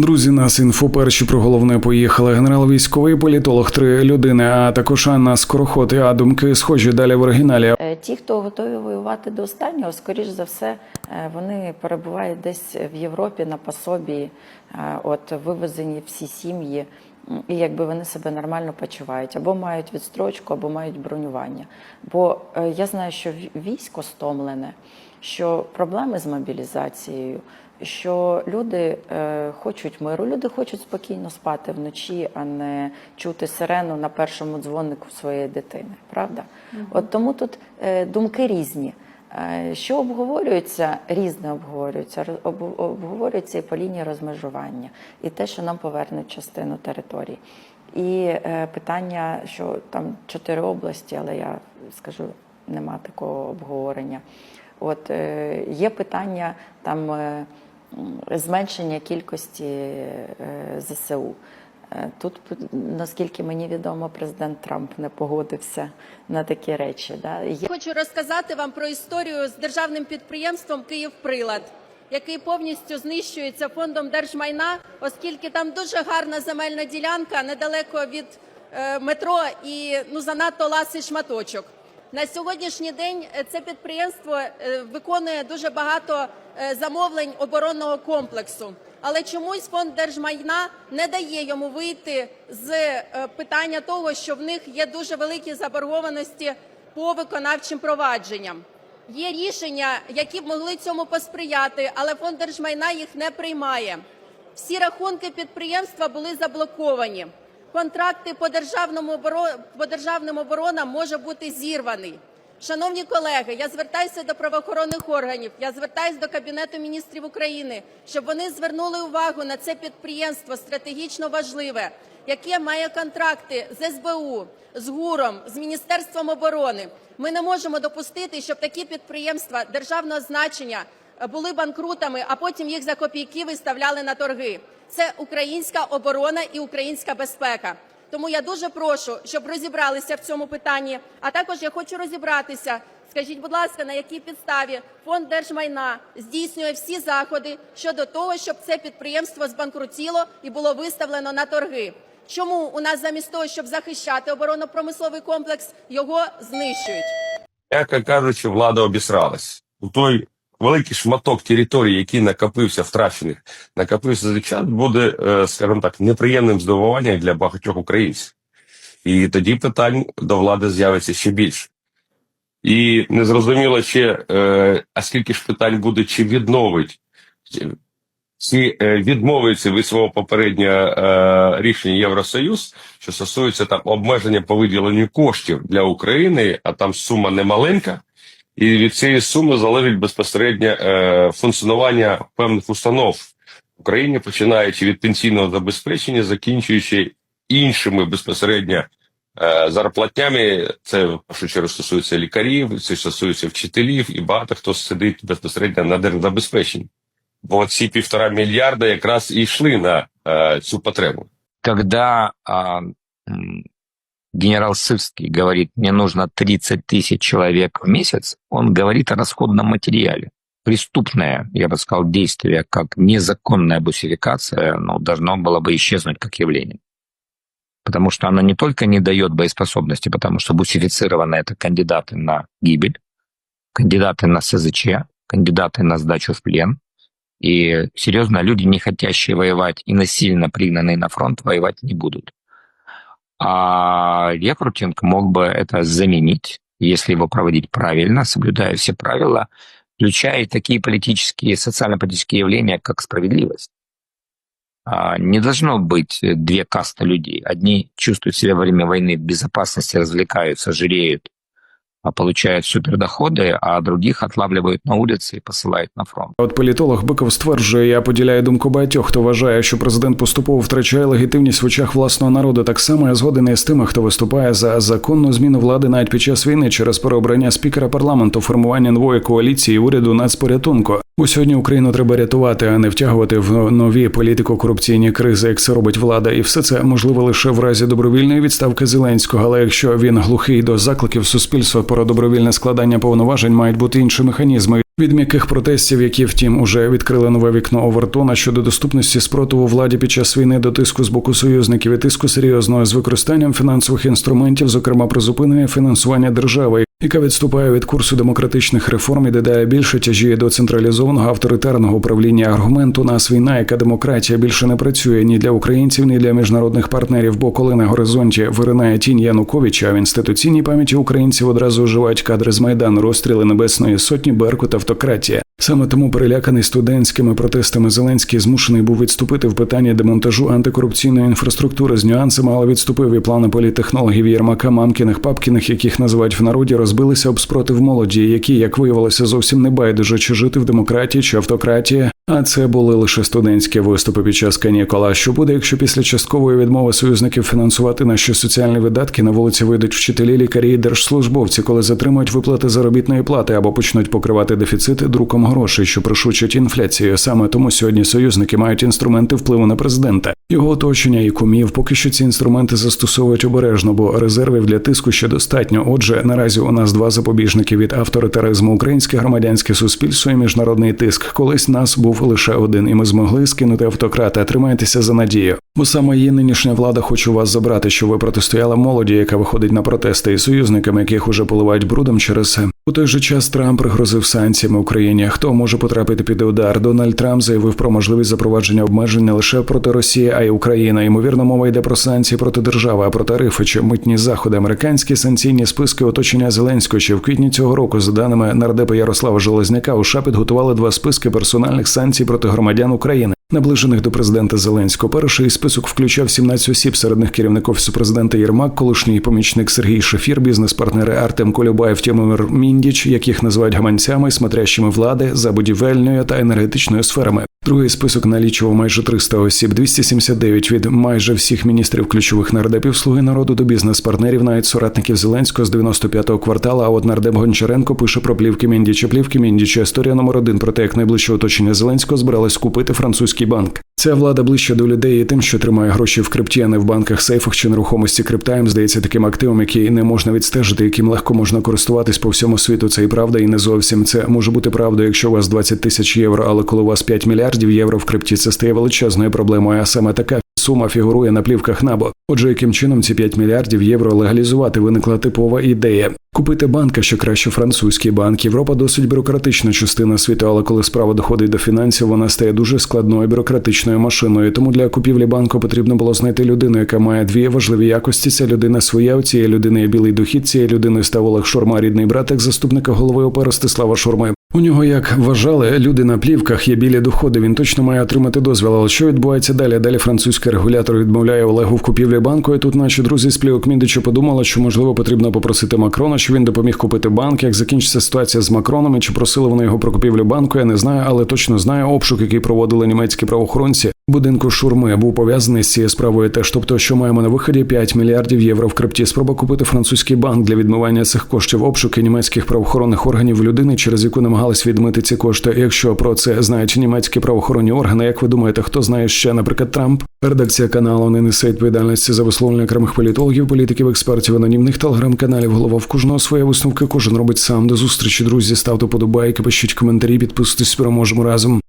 Друзі, нас інфо перші про головне поїхали. Генерал військовий політолог, три людини, а також Анна Скороход. А думки схожі далі в оригіналі. Е, Ті, хто готові воювати до останнього, скоріш за все, е, вони перебувають десь в Європі на пособі, е, от вивезені всі сім'ї, і якби вони себе нормально почувають, або мають відстрочку, або мають бронювання. Бо я знаю, що ві- військо стомлене, що проблеми з мобілізацією. Що люди е, хочуть миру, люди хочуть спокійно спати вночі, а не чути сирену на першому дзвонику своєї дитини. Правда? От тому тут е, думки різні. Е, що обговорюється, різне обговорюється. Об- Обговорюється і по лінії розмежування, і те, що нам повернуть частину території. І е, питання, що там чотири області, але я скажу, нема такого обговорення. От е, є питання там е, зменшення кількості е, ЗСУ. Е, Тут, наскільки мені відомо, президент Трамп не погодився на такі речі. Да? Є Хочу розказати вам про історію з державним підприємством Київприлад, який повністю знищується фондом держмайна, оскільки там дуже гарна земельна ділянка недалеко від е, метро і ну занадто ласий шматочок. На сьогоднішній день е, це підприємство е, виконує дуже багато е, замовлень оборонного комплексу. Але чомусь фонд держмайна не дає йому вийти з питання того, що в них є дуже великі заборгованості по виконавчим провадженням. Є рішення, які б могли цьому посприяти, але фонд держмайна їх не приймає. Всі рахунки підприємства були заблоковані. Контракти по державному по державним оборонам може бути зірваний. Шановні колеги, я звертаюся до правоохоронних органів, я звертаюся до Кабінету міністрів України, щоб вони звернули увагу на це підприємство стратегічно важливе, яке має контракти з СБУ, з ГУРом, з Міністерством оборони. Ми не можемо допустити, щоб такі підприємства державного значення були банкрутами, а потім їх за копійки виставляли на торги. Це українська оборона і українська безпека. Тому я дуже прошу, щоб розібралися в цьому питанні. А також я хочу розібратися. Скажіть, будь ласка, на якій підставі фонд держмайна здійснює всі заходи щодо того, щоб це підприємство збанкрутіло і було виставлено на торги? Чому у нас замість того, щоб захищати оборонно-промисловий комплекс, його знищують? М'яко кажучи, влада обісралась. У той великий шматок території, який накопився втрачених, накопився за час, буде, е, скажімо так, неприємним здивуванням для багатьох українців. І тоді питань до влади з'явиться ще більше. І незрозуміло ще, е, а скільки ж питань буде, чи відновить, чи е, відмовиться від свого попереднього рішення Євросоюз, що стосується там обмеження по виділенню коштів для України, а там сума немаленька, і від цієї суми залежить безпосередньо е, функціонування певних установ в Україні, починаючи від пенсійного забезпечення, закінчуючи іншими безпосередньо е, зарплатнями. Це в першу чергу стосується лікарів, це стосується вчителів, і багато хто сидить безпосередньо на держзабезпеченні. Бо ці півтора мільярда якраз і йшли на е, цю потребу. когда а, генерал Сырский говорит, мне нужно 30 тысяч человек в месяц, он говорит о расходном материале. Преступное, я бы сказал, действие, как незаконная бусификация, ну, должно было бы исчезнуть как явление. Потому что она не только не дает боеспособности, потому что бусифицированы это кандидаты на гибель, кандидаты на СЗЧ, кандидаты на сдачу в плен, и серьезно, люди, не хотящие воевать и насильно пригнанные на фронт, воевать не будут. А рекрутинг мог бы это заменить, если его проводить правильно, соблюдая все правила, включая такие политические, социально-политические явления, как справедливость. А, Не должно быть две касты людей. Одни чувствуют себя во время войны в безопасности, развлекаются, жиреют, получают супердоходы, а других отлавливают на улице и посылают на фронт. От політолог Биков стверджує, я поділяю думку багатьох, хто вважає, що президент поступово втрачає легітимність в очах власного народу. Так само я згоден із тими, хто виступає за законну зміну влади навіть під час війни через переобрання спікера парламенту, формування нової коаліції і уряду нацпорятунку. Бо сьогодні Україну треба рятувати, а не втягувати в нові політико-корупційні кризи, як це робить влада, і все це можливо лише в разі добровільної відставки Зеленського. Але якщо він глухий до закликів суспільства про добровільне складання повноважень, мають бути інші механізми. Від м'яких протестів, які втім уже відкрили нове вікно Овертона щодо доступності спротиву владі під час війни до тиску з боку союзників і тиску серйозного з використанням фінансових інструментів, зокрема призупинення фінансування держави, яка відступає від курсу демократичних реформ і дедалі більше тяжіє до централізованого авторитарного управління аргументу нас війна, яка демократія більше не працює ні для українців, ні для міжнародних партнерів. Бо коли на горизонті виринає тінь Януковича, в інституційній пам'яті українців одразу оживають кадри з майдану, розстріли небесної сотні, беркут, автократія. Саме тому переляканий студентськими протестами Зеленський змушений був відступити в питання демонтажу антикорупційної інфраструктури з нюансами, але відступив і плани політехнологів Єрмака, Мамкіних, Папкіних, яких називають в народі, розбилися об спротив молоді, які, як виявилося, зовсім не байдуже чи жити в демократії чи автократії. А це були лише студентські виступи під час канікула. Що буде, якщо після часткової відмови союзників фінансувати наші соціальні видатки на вулиці вийдуть вчителі, лікарі і держслужбовці, коли затримують виплати заробітної плати або почнуть покривати дефіцит друком грошей, що пришучать інфляцію. Саме тому сьогодні союзники мають інструменти впливу на президента, його оточення і кумів. Поки що ці інструменти застосовують обережно, бо резервів для тиску ще достатньо. Отже, наразі у нас два запобіжники від авторитаризму: українське громадянське суспільство і міжнародний тиск. Колись нас був лише один, і ми змогли скинути автократа. Тримайтеся за надію. Бо саме її нинішня влада хоче вас забрати, що ви протистояли молоді, яка виходить на протести, і союзниками, яких уже поливають брудом через. У той же час Трамп пригрозив санкціями Україні. Хто може потрапити під удар? Дональд Трамп заявив про можливість запровадження обмежень не лише проти Росії, а й України. Ймовірно, мова йде про санкції проти держави, а про тарифи чи митні заходи. Американські санкційні списки оточення Зеленського ще в квітні цього року, за даними нардепа Ярослава Железняка, США підготували два списки персональних санкцій проти громадян України. Наближених до президента Зеленського перший список включав 17 осіб, серед них керівник офісу президента Єрмак, колишній помічник Сергій Шефір, бізнес-партнери Артем Колюбаєв, Тімомир Міндіч, яких називають гаманцями, смотрящими влади за будівельною та енергетичною сферами. Другий список налічував майже 300 осіб, 279 від майже всіх міністрів ключових нардепів слуги народу до бізнес-партнерів, навіть соратників Зеленського з 95-го квартала. А от нардеп Гончаренко пише про плівки Міндіча. Плівки Міндіча. Історія номер один про те, як найближче оточення Зеленського збиралось купити французький банк. Ця влада ближче до людей і тим, що тримає гроші в крипті, а не в банках, сейфах чи нерухомості. Криптайм здається таким активом, який не можна відстежити, яким легко можна користуватись по всьому світу. Це і правда, і не зовсім. Це може бути правдою, якщо у вас 20 тисяч євро, але коли у вас 5 мільярдів євро в крипті, це стає величезною проблемою. А саме така сума фігурує на плівках НАБО. Отже, яким чином ці 5 мільярдів євро легалізувати виникла типова ідея. Купити банка, що краще французький банк. Європа досить бюрократична частина світу, але коли справа доходить до фінансів, вона стає дуже складною бюрократичною машиною. Тому для купівлі банку потрібно було знайти людину, яка має дві важливі якості. Ця людина своя. У цієї людини є білий дохід. Цієї людини став Олег Шурма, рідний братик заступника голови ОП Ростислава Шурми. У нього, як вважали, люди на плівках є білі доходи. Він точно має отримати дозвіл. Але що відбувається далі? Далі французький регулятор відмовляє Олегу в купівлі банку. І тут наші друзі з плівок Міндичу подумали, що можливо потрібно попросити Макрона, щоб він допоміг купити банк. Як закінчиться ситуація з Макроном і чи просили вони його про купівлю банку? Я не знаю, але точно знаю обшук, який проводили німецькі правоохоронці. Будинку шурми був пов'язаний з цією справою. Теж тобто, що маємо на виході 5 мільярдів євро в крипті. Спроба купити французький банк для відмивання цих коштів. Обшуки німецьких правоохоронних органів людини, через яку намагались відмити ці кошти. Якщо про це знають німецькі правоохоронні органи, як ви думаєте, хто знає ще, наприклад, Трамп? Редакція каналу не несе відповідальності за висловлення окремих політологів, політиків, експертів, анонімних телеграм-каналів. Голова в кожного своє висновки. Кожен робить сам. До зустрічі, друзі. Ставте подобайки, пишіть коментарі, підписуйтесь. Переможемо разом.